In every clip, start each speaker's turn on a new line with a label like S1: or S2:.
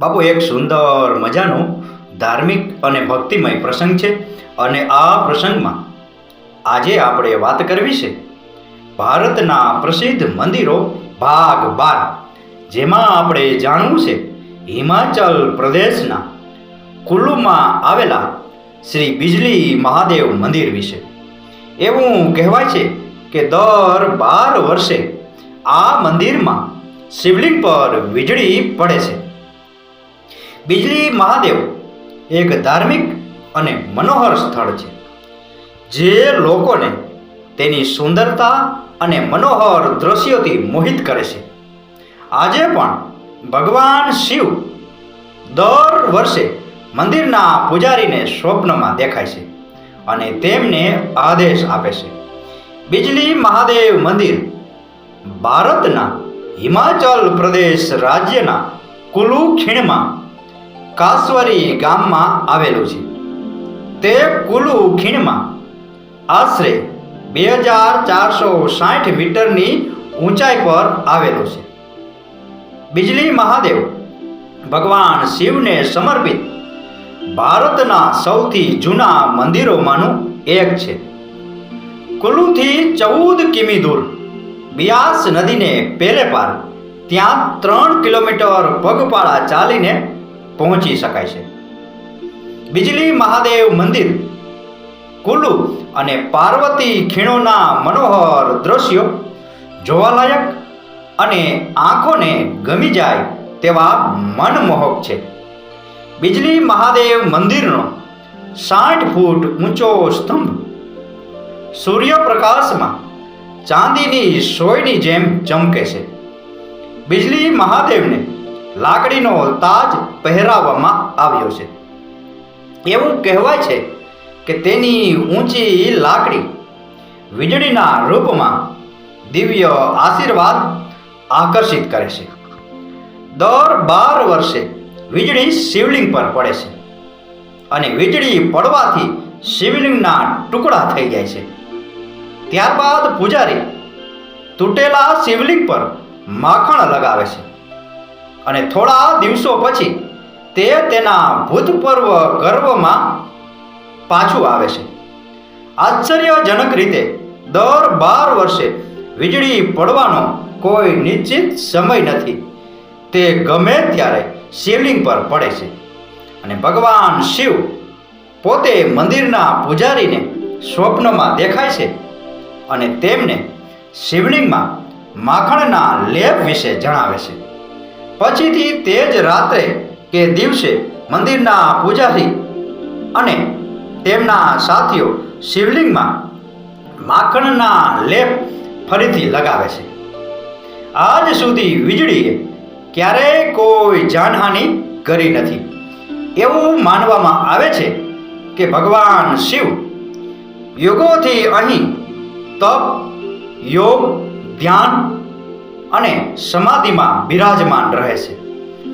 S1: બાપુ, એક સુંદર મજાનો ધાર્મિક અને ભક્તિમય પ્રસંગ છે અને આ પ્રસંગમાં આજે આપણે વાત કરવી છે ભારતના પ્રસિદ્ધ મંદિરો ભાગ બાર, જેમાં આપણે જાણવું છે હિમાચલ પ્રદેશના કુલ્લુમાં આવેલા શ્રી બિજલી મહાદેવ મંદિર વિશે. એવું કહેવાય છે કે દર બાર વર્ષે આ મંદિરમાં શિવલિંગ પર વીજળી પડે છે. બિજલી મહાદેવ એક ધાર્મિક અને મનોહર સ્થળ છે, જે લોકોને તેની સુંદરતા અને મનોહર દ્રશ્યોથી મોહિત કરે છે. આજે પણ ભગવાન શિવ દર વર્ષે મંદિરના પૂજારીને સ્વપ્નમાં દેખાય છે અને તેમને આદેશ આપે છે. બિજલી મહાદેવ મંદિર ભારતના હિમાચલ પ્રદેશ રાજ્યના કુલુ ખીણમાં કાસવરી ગામમાં આવેલું છે. તે કુલુ ખીણમાં આશરે બે હજાર ચારસો સાઠ મીટરની ઊંચાઈ પર આવેલું છે. બિજલી મહાદેવ ભગવાન શિવને સમર્પિત ભારતના સૌથી જૂના મંદિરોમાંનું એક છે. કુલુથી ચૌદ કિમી દૂર બિયાસ નદીને પેલે પાર ત્યાં ત્રણ કિલોમીટર પગપાળા ચાલીને પહોંચી શકાય છે. બિજલી મહાદેવ મંદિર કુલુ અને પાર્વતી ખીણોના મનોહર દ્રશ્યો જોવાલાયક અને આંખોને ગમી જાય તેવા મનમોહક છે. બિજલી મહાદેવ મંદિરનો સાઠ ફૂટ ઊંચો સ્તંભ, સૂર્યપ્રકાશમાં ચાંદીની સોયની જેમ ચમકે છે. બિજલી મહાદેવને લાકડીનો તાજ પહેરાવવામાં આવ્યો છે. એવું કહેવાય છે કે તેની ઊંચી લાકડી વીજળીના રૂપમાં દિવ્ય આશીર્વાદ આકર્ષિત કરે છે. દર બાર વર્ષે વીજળી શિવલિંગ પર પડે છે અને વીજળી પડવાથી શિવલિંગના ટુકડા થઈ જાય છે. ત્યારબાદ પૂજારી તૂટેલા શિવલિંગ પર માખણ લગાવે છે. અને થોડા દિવસો પછી તે તેના ભૂતપૂર્વ ગર્વમાં પાછું આવે છે. આશ્ચર્યજનક રીતે દર બાર વર્ષે વીજળી પડવાનો કોઈ નિશ્ચિત સમય નથી. તે ગમે ત્યારે શિવલિંગ પર પડે છે. અને ભગવાન શિવ પોતે મંદિરના પૂજારીને સ્વપ્નમાં દેખાય છે અને તેમને શિવલિંગમાં માખણના લેપ વિશે જણાવે છે. પછીથી તે જ રાત્રે કે દિવસે મંદિરના પૂજારી અને તેમના સાથીઓ શિવલિંગમાં માખણના લેપ ફરીથી લગાવે છે. આજ સુધી વીજળીએ ક્યારેય કોઈ જાનહાનિ કરી નથી. એવું માનવામાં આવે છે કે ભગવાન શિવ યુગોથી અહીં તપ, યોગ, ધ્યાન અને સમાધિમાં બિરાજમાન રહે છે.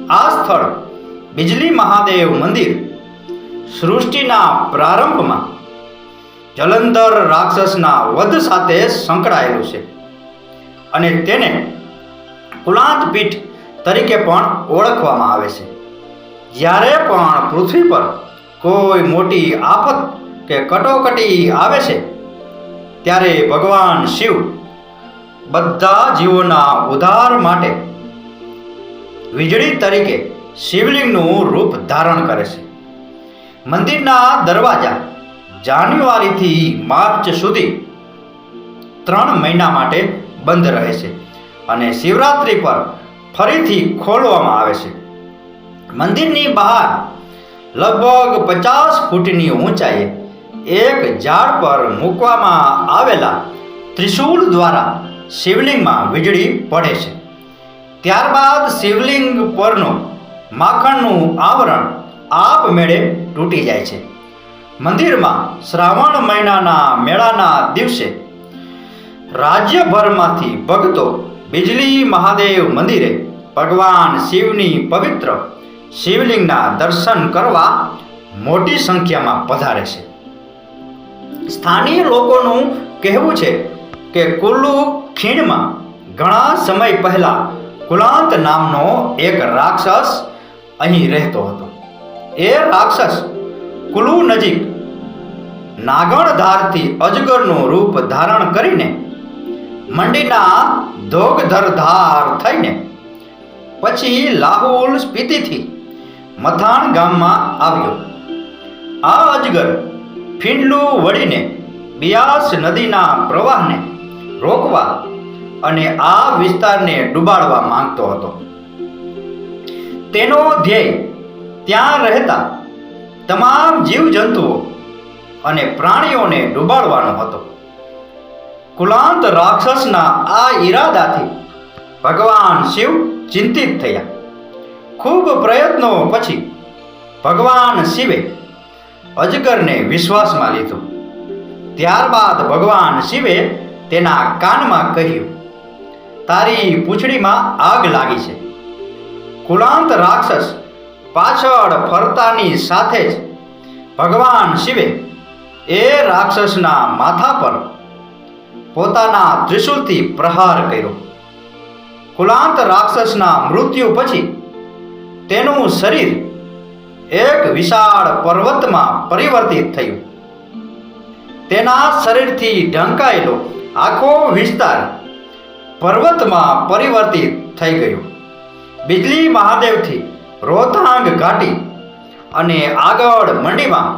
S1: આ સ્થળ બિજલી મહાદેવ મંદિર સૃષ્ટિના પ્રારંભમાં જલંધર રાક્ષસના વધ સાથે સંકળાયેલું છે અને તેને કુલાંત પીઠ તરીકે પણ ઓળખવામાં આવે છે. જ્યારે પણ પૃથ્વી પર કોઈ મોટી આફત કે કટોકટી આવે છે, ત્યારે ભગવાન શિવ બધા જીવોના ઉદ્ધાર માટે વીજળી તરીકે શિવલિંગનું રૂપ ધારણ કરે છે. મંદિરના દરવાજા જાન્યુઆરીથી માર્ચ સુધી ત્રણ મહિના માટે બંધ રહે છે અને શિવરાત્રિ પર ફરીથી ખોલવામાં આવે છે. મંદિરની બહાર લગભગ પચાસ ફૂટની ઊંચાઈએ એક ઝાડ પર મૂકવામાં આવેલા ત્રિશૂળ દ્વારા શિવલિંગમાં વીજળી પડે છે. ત્યારબાદ શિવલિંગ પરનું માખણનું આવરણ આપમેળે તૂટી જાય છે. મંદિરમાં શ્રાવણ મહિનાના મેળાના દિવસે રાજ્યભરમાંથી ભક્તો બિજલી મહાદેવ મંદિરે ભગવાન શિવની પવિત્ર શિવલિંગના દર્શન કરવા મોટી સંખ્યામાં પધારે છે. સ્થાનિક લોકોનું કહેવું છે કે કુલ્લુ ખીણમાં ઘણા સમય પહેલા કુલાંત નામનો એક રાક્ષસ અહીં રહેતો હતો. એ રાક્ષસ કુલુ નજીક નાગણધારથી અજગરનું રૂપ ધારણ કરીને મંડીના ધોગધરધાર થઈને પછી લાહુલ સ્પીતિથી મથાણ ગામમાં આવ્યો. આ અજગર ફીંડલું વળીને બિયાસ નદીના પ્રવાહને રોકવા અને આ વિસ્તારને ડૂબાડવા માંગતો હતો. તેનો ધ્યેય ત્યાં રહેતા તમામ જીવજંતુઓ અને પ્રાણીઓને ડૂબાડવાનો હતો. કુલાંત રાક્ષસના આ ઈરાદાથી ભગવાન શિવ ચિંતિત થયા. ખૂબ પ્રયત્નો પછી ભગવાન શિવે અજગરને વિશ્વાસમાં લીધો. ત્યારબાદ ભગવાન શિવે તેના કાનમાં કહ્યું તારી પૂંછડીમાં આગ લાગી છે. કુલાંત રાક્ષસ પાછળ ફરતાની સાથે જ ભગવાન શિવે એ રાક્ષસના માથા પર પોતાના ત્રિશૂલથી પ્રહાર કર્યો. કુલાંત રાક્ષસના મૃત્યુ પછી તેનું શરીર એક વિશાળ પર્વતમાં પરિવર્તિત થયું. તેના શરીરથી ઢંકાયેલો આખો વિસ્તાર પર્વતમાં પરિવર્તિત થઈ ગયો. બિજલી મહાદેવથી રોહતાંગ ઘાટી અને આગળ મંડીમાં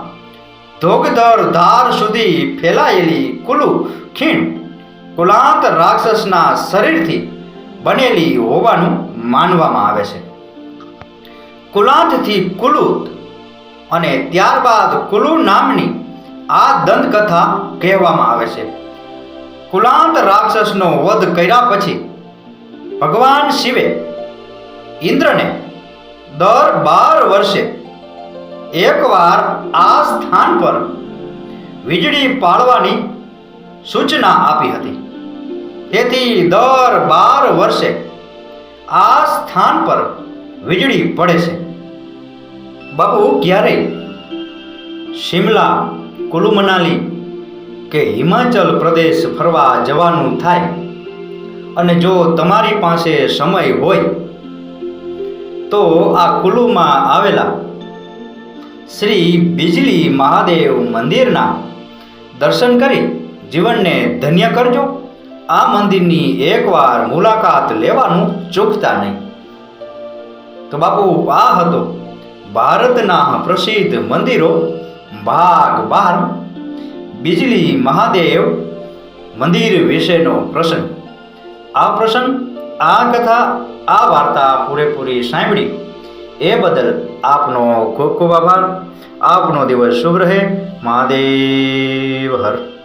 S1: ધોગધર ધાર સુધી ફેલાયેલી કુલુ ખીણ કુલાંત રાક્ષસના શરીરથી બનેલી હોવાનું માનવામાં આવે છે. કુલાંતથી કુલુત અને ત્યારબાદ કુલુ નામની આ દંતકથા કહેવામાં આવે છે. કુલાંત રાક્ષસનો વધ કર્યા પછી ભગવાન શિવે ઇન્દ્રને દર બાર વર્ષે એકવાર આ સ્થાન પર વીજળી પાડવાની સૂચના આપી હતી. તેથી દર બાર વર્ષે આ સ્થાન પર વીજળી પડે છે. બાપુ ક્યારેય શિમલા કુલુ મનાલી કે હિમાચલ પ્રદેશ ફરવા જવાનું થાય અને જો તમારી પાસે સમય હોય તો આ કુલુમાં આવેલા શ્રી બિજલી મહાદેવ મંદિરના દર્શન કરી જીવનને ધન્ય કરજો. આ મંદિરની એકવાર મુલાકાત લેવાનું ચૂકતા નહીં. તો બાપુ, આ હતો ભારતના પ્રસિદ્ધ મંદિરો ભાગ બાર. બિજલી મહાદેવ મંદિર વિશેનો પ્રસંગ. આ પ્રસંગ, આ કથા, આ વાર્તા પૂરેપૂરી સાંભળી. એ બદલ આપનો ખૂબ ખૂબ આભાર. આપનો દિવસ શુભ રહે. મહાદેવ હર.